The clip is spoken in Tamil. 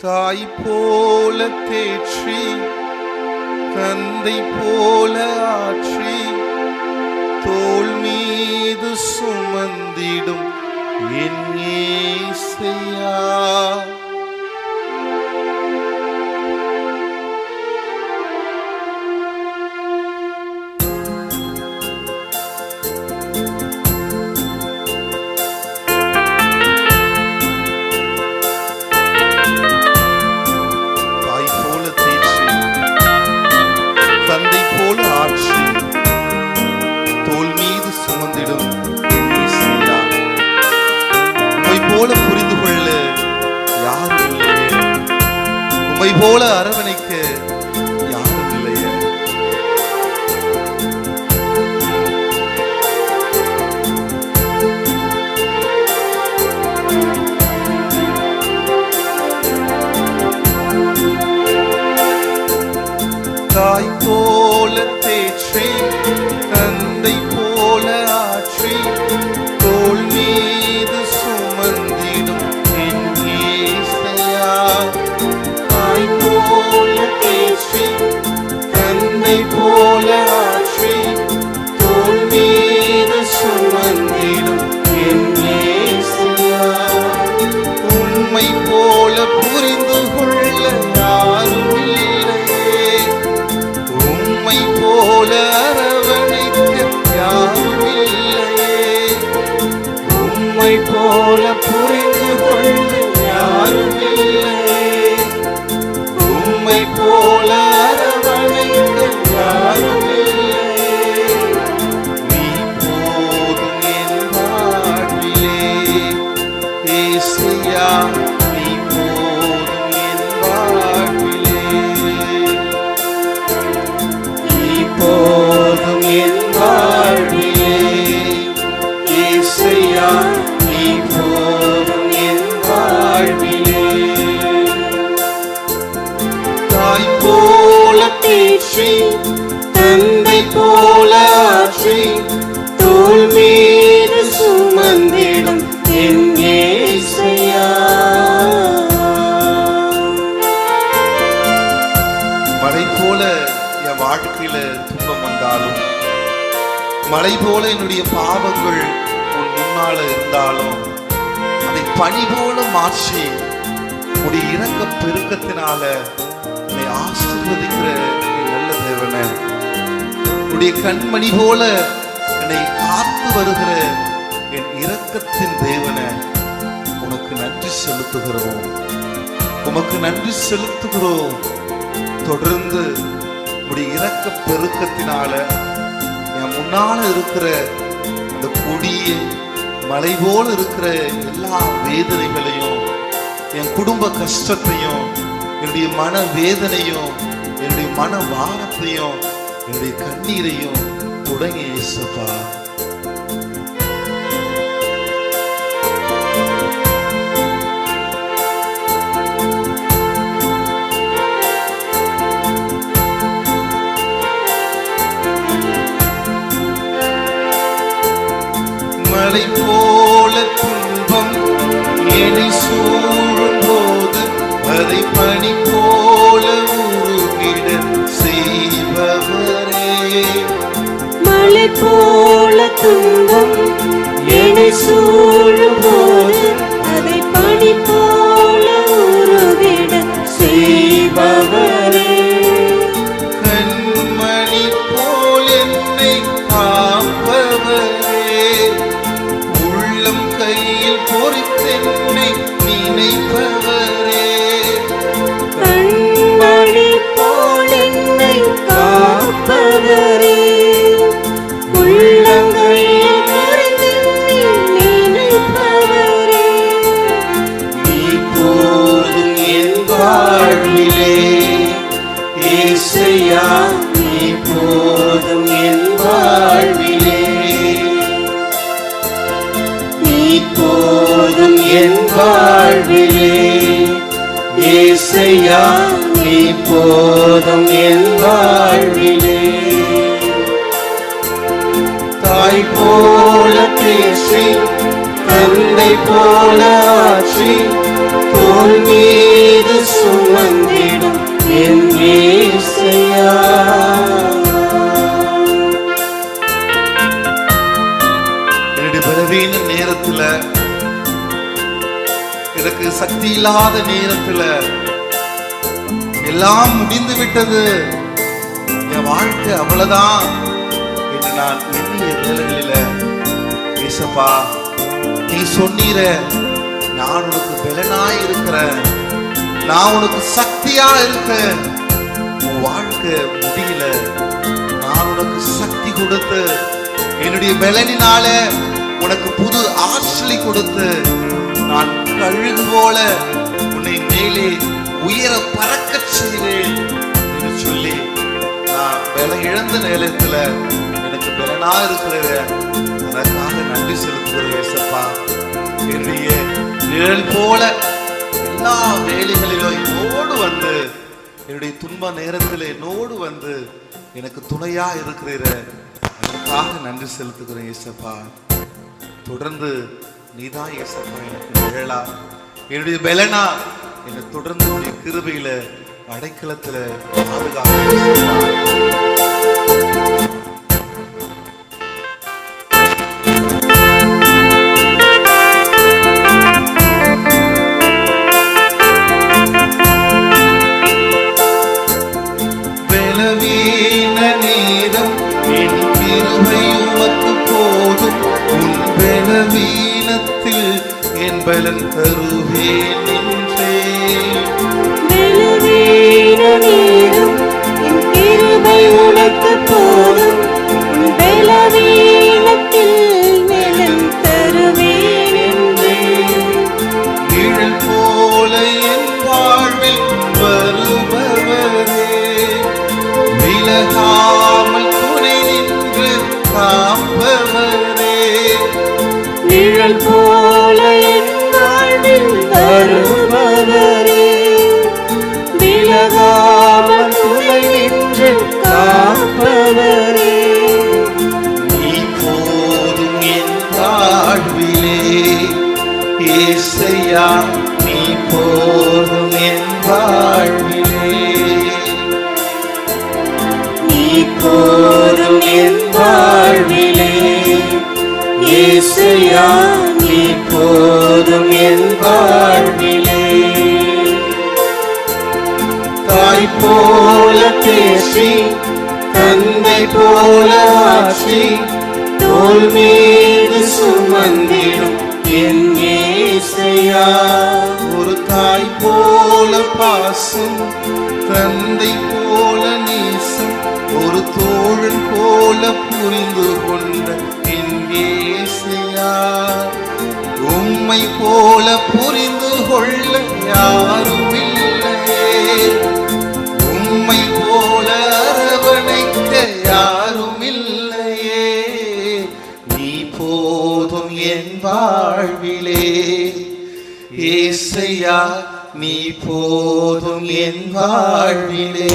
தாய் போல தேற்றி தந்தை போல ஆற்றி தோல் மீது சுமந்திடும் என் ஏசையா. போல அரவணைக்க யாரும் இல்லையே. தாய் போல தேற்றே தந்தை போல போல மலை போல என்னுடைய பாவங்கள் உன் முன்னால இருந்தாலும் அதை பனி போல மாற்றி உடைய இறக்க பெருக்கத்தினால என்னை ஆசிர்வதிக்கிற நல்ல தேவனே. உடைய கண்மணி போல என்னை காத்து வருகிற என் இரக்கத்தின் தேவனே உனக்கு நன்றி செலுத்துகிறோம். உமக்கு நன்றி செலுத்துகிறோம். தொடர்ந்து உடைய இறக்க பெருக்கத்தினால என் முன்னால இருக்கிற இந்த கொடிய மலை போல இருக்கிற எல்லா வேதனைகளையும் என் குடும்ப கஷ்டத்தையும் என்னுடைய மன வேதனையும் என்னுடைய மன வாரத்தையும் என்னுடைய கண்ணீரையும் தொடங்கி இயேசப்பா போல ஐயா நீ போதும் என் வாழ்விலே. தாய் போல பேசி தந்தை போல ஆற்றி தோல் மீது சுமந்திடும் என் இயேசையா என்னுடைய பலவீன நேரத்துல எனக்கு சக்தி இல்லாத நேரத்துல எல்லாம் முடிந்து விட்டது என் வாழ்க்கை அவ்வளவுதான் என்று நான் எண்ணிய வேலைகளில ஏசப்பா நீ சொன்னீர நான் உனக்கு பலனாய் இருக்கிறேன். நான் உனக்கு சக்தியா இருக்கேன். உன் வாழ்க்கை முடியல. நான் உனக்கு சக்தி கொடுத்து என்னுடைய பலனினால உனக்கு புது ஆற்றலை கொடுத்து நான் கழுகு போல உன்னை மேலே உயர பறக்க செய்வேன் என்று சொல்லி நான் பல இழந்த நேரத்துல எனக்கு பலனா இருக்கிற உனக்காக நன்றி செலுத்துகிறேன் ஏசப்பா. என்னுடைய நிழல் போல எல்லா வேலைகளிலும் என்னோடு வந்து என்னுடைய துன்ப நேரத்தில் என்னோடு வந்து எனக்கு துணையா இருக்கிற அதற்காக நன்றி செலுத்துகிறேன் ஏசப்பா. தொடர்ந்து நீதான் ஏசப்பா எனக்கு நிழலா என்னுடைய பலனா? என்னை தொடர்ந்து கிருபையில அடைக்கலத்துல பாதுகாப்பு என் பலன் தருவேன் உனக்கு போதும். பலவீனத்தில் நலம் தருவேன் என்றே. நிழல் போல என் வாழ்வில் வருபவரே. விலகாமல் துணை நின்று காப்பவரே. நிழல் போல தாய் போல பேசி தந்தை போல ஆட்சி தோல் மீது சுமந்திடும் என் இயேசையா ஒரு தாய் போல பாசம் தந்தை போல நேசம் ஒரு தோழன் போல புரிந்து கொண்ட என் ஏசையா. உம்மை போல புரிந்து கொள்ள யாரும் இல்லையே. உம்மை போல அரவணைத்த யாரும் இல்லையே நீ போதும் என் வாழ்விலே. ஏசையா நீ போதும் என் வாழ்விலே.